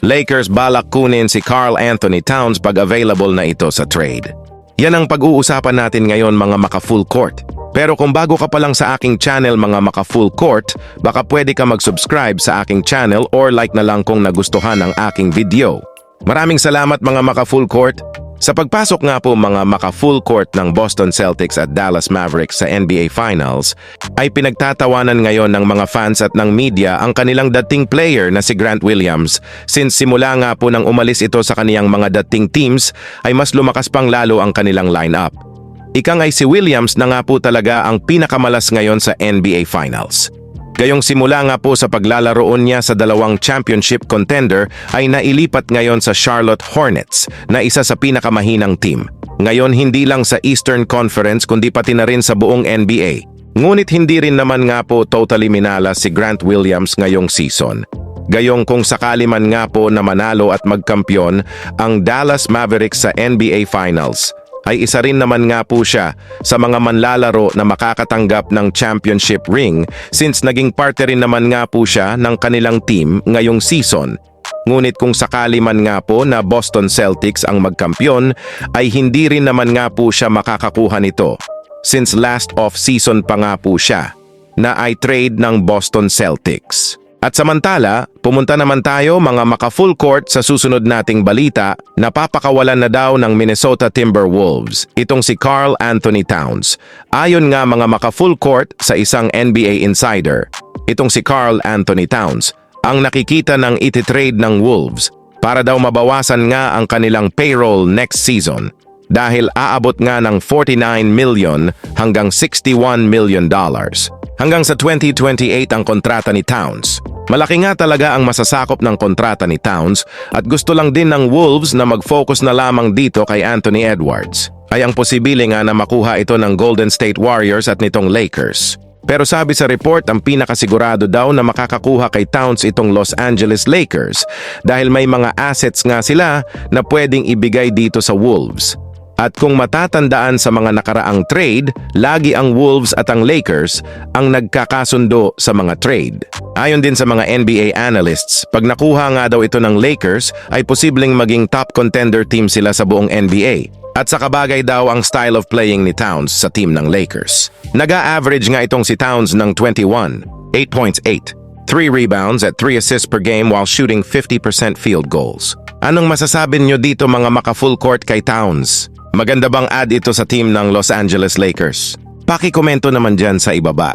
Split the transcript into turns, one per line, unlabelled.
Lakers balak kunin si Carl Anthony Towns pag available na ito sa trade. Yan ang pag-uusapan natin ngayon mga maka-full court. Pero kung bago ka pa lang sa aking channel mga maka-full court, baka pwede ka mag-subscribe sa aking channel or like na lang kung nagustuhan ang aking video. Maraming salamat mga maka-full court. Sa pagpasok nga po mga maka-full court ng Boston Celtics at Dallas Mavericks sa NBA Finals, ay pinagtatawanan ngayon ng mga fans at ng media ang kanilang dating player na si Grant Williams since simula nga po nang umalis ito sa kaniyang mga dating teams ay mas lumakas pang lalo ang kanilang lineup. Ika nga'y si Williams na nga po talaga ang pinakamalas ngayon sa NBA Finals. Gayong simula nga po sa paglalaroon niya sa dalawang championship contender ay nailipat ngayon sa Charlotte Hornets na isa sa pinakamahinang team. Ngayon hindi lang sa Eastern Conference kundi pati na rin sa buong NBA. Ngunit hindi rin naman nga po totally minala si Grant Williams ngayong season. Gayong kung sakali man nga po na manalo at magkampyon ang Dallas Mavericks sa NBA Finals, ay isa rin naman nga po siya sa mga manlalaro na makakatanggap ng championship ring since naging parte rin naman nga po siya ng kanilang team ngayong season. Ngunit kung sakali man nga po na Boston Celtics ang magkampyon ay hindi rin naman nga po siya makakakuha nito since last off-season pa nga po siya na ay trade ng Boston Celtics. At samantala, pumunta naman tayo mga maka-full court sa susunod nating balita na papakawalan na daw ng Minnesota Timberwolves, itong si Carl Anthony Towns. Ayon nga mga maka-full court sa isang NBA insider, itong si Carl Anthony Towns ang nakikita ng ititrade ng Wolves para daw mabawasan nga ang kanilang payroll next season dahil aabot nga ng 49 million hanggang 61 million dollars. Hanggang sa 2028 ang kontrata ni Towns. Malaki nga talaga ang masasakop ng kontrata ni Towns at gusto lang din ng Wolves na mag-focus na lamang dito kay Anthony Edwards. Ay ang posibile nga na makuha ito ng Golden State Warriors at nitong Lakers. Pero sabi sa report, ang pinakasigurado daw na makakakuha kay Towns itong Los Angeles Lakers dahil may mga assets nga sila na pwedeng ibigay dito sa Wolves. At kung matatandaan sa mga nakaraang trade, lagi ang Wolves at ang Lakers ang nagkakasundo sa mga trade. Ayon din sa mga NBA analysts, pag nakuha nga daw ito ng Lakers, ay posibleng maging top contender team sila sa buong NBA. At sa kabagay daw ang style of playing ni Towns sa team ng Lakers. Naga-average nga itong si Towns ng 21, 8 points 8, 3 rebounds at 3 assists per game while shooting 50% field goals. Anong masasabi nyo dito mga maka-full court kay Towns? Maganda bang ad ito sa team ng Los Angeles Lakers? Pakikomento naman dyan sa ibaba.